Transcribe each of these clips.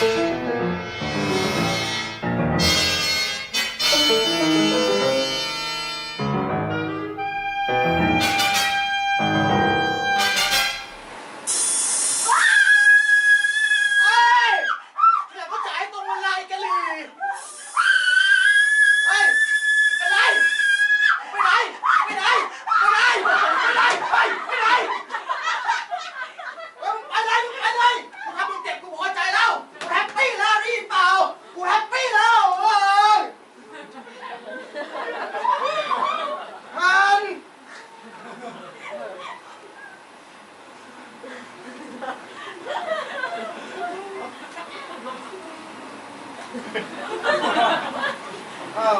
เอ้าว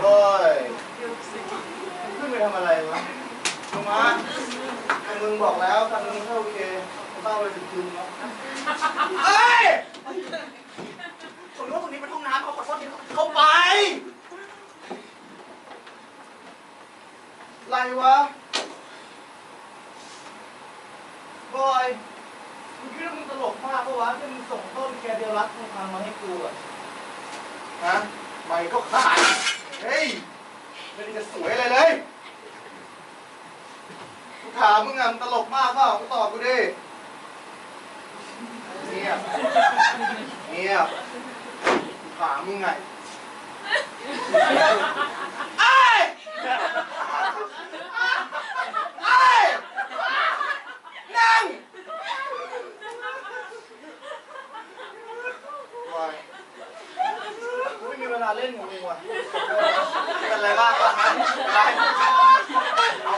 โอ้ยขึ้นไปทำอะไรวะลงมาไอ้มึงบอกแล้วทางมึงถ้าโอเคเข้าไปถึงคืนแล้วอ้ยตรงนู้นตรงนี้เป็นห้องน้ำเขาขอโทษทีเข้าไปอะไรวะ บอยมึงคิดว่ามึงตลกมากปะวะที่มึงส่งต้นแกเดียว รักมึงทางมาให้กูอะฮะไม่ก็ขาด เฮ้ยไม่ได้จะสวยอะไรเลยกูถามมึงอะมึงตลกมากเปล่ากูตอบกูดิเงียบเงียบถามมึงไงไอ้ยไอ้ยนั่ง วายไม่มีเวลาเล่นกับมึงว่ะเป็นอะไรบ้างวะฮะอะไรเอา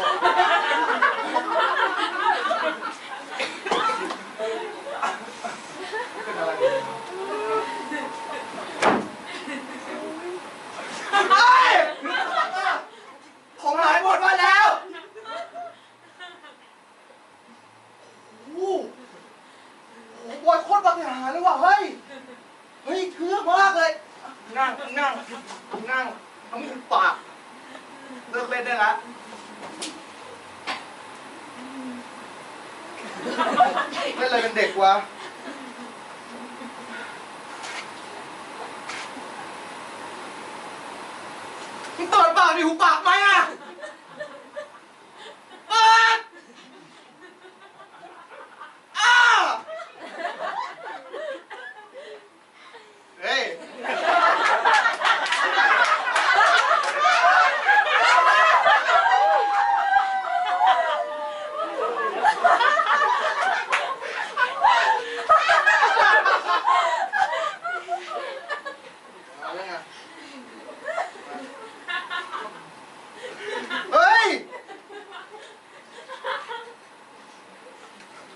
เป็นอะไรเฮ้ยของหายหมดมาแล้วโอ้โหโอ้โหบอยโคตรบางอย่างเลยว่ะเฮ้ย เฮ้ยเทือกมากเลย นั่งนั่งนั่งทำมือปากเลิกเล่นได้ละเล่นอะไรเป็นเด็กวะมึงเปิดปากดิหูปากไหมอะเปิดอ้าเฮ้ย มาแล้วไงเฮ้ย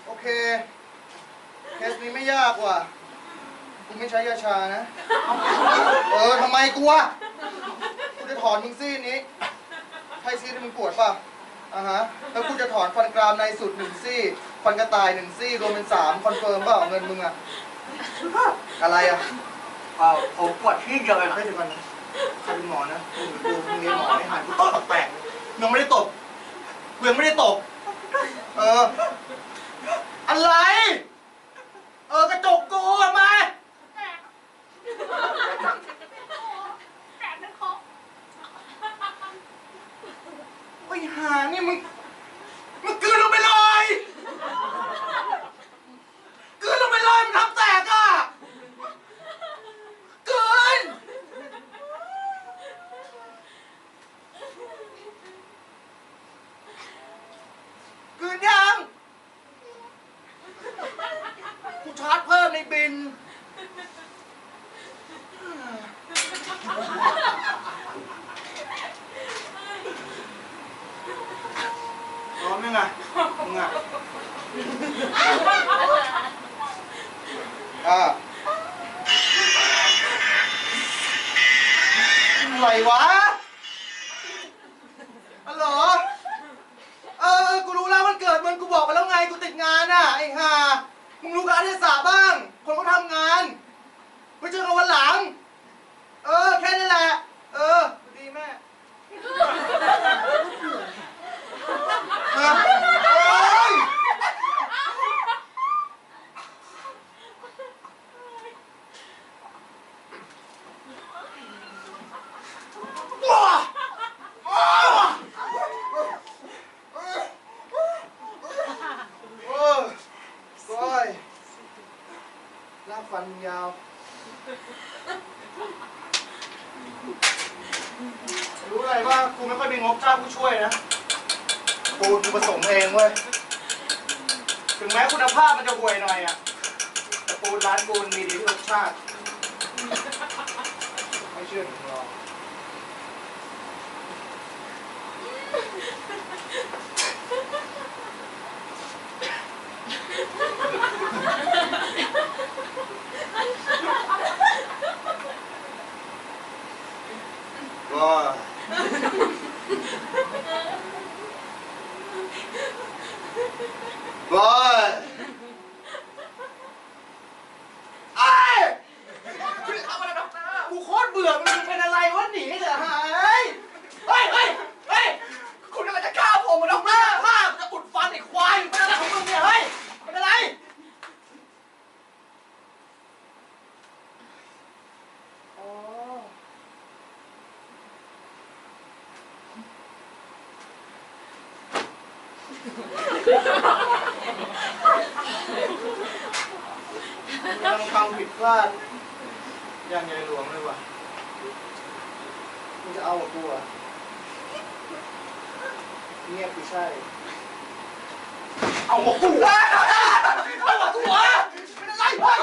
โอเค เคสนี้ไม่ยากว่ะกูไม่ใช้ยาชานะ เออทำไมกูวะกูจะถอนมึงซี่นี้ใช่ซี่ที่มึงปวดป่ะอ่าฮะ แล้วกูจะถอนฟันกรามในสุดหนึ่งซี่ ฟันกระต่ายหนึ่งซี่ รวมเป็นสามคอนเฟิร์มเปล่าเงินมึงอะอะไรอะเปล่าผมปวดที่เดียวเลยนะให้เดี๋ยวก่อนนะใครเป็นหมอนะกูเหมือนกูมึงเรียนหมอไม่หายกูตบแปลกๆยังไม่ได้ตบกูยังไม่ได้ตบ เออ อะไรเออกระจกกูทำไมไอ้ห่านี่มึง มึงกลืนลงไปเลยกลืนลงไปเลยมันทำแตกอะกลืน คืนยังกูชาร์จเินบินพร้อมยังไงมึงอะอ่าอะไรวะฮัลโหลเออ กูรู้แล้วมันเกิดมันกูบอกไปแล้วไง กูติดงานอะ ไอ้ห่ามึงรู้การเทศะบ้าง ทำงานไม่ใช่กันวันหลัง เออ นะปูนกูผสมเองเว้ย ถึงแม้คุณภาพมันจะห่วยหน่อยอะแต่ปูร้านปูมีดีทุกรสชาติ ไม่เชื่อถึงรอง Bye. ยังฟังผิดพลาดอย่างใหญ่หลวงเลยว่ะมึงจะเอากับกูอะเงียบกูใช่ เอาหัวกูวเอาหัวกูวเป็นอะไรวะ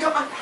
come on.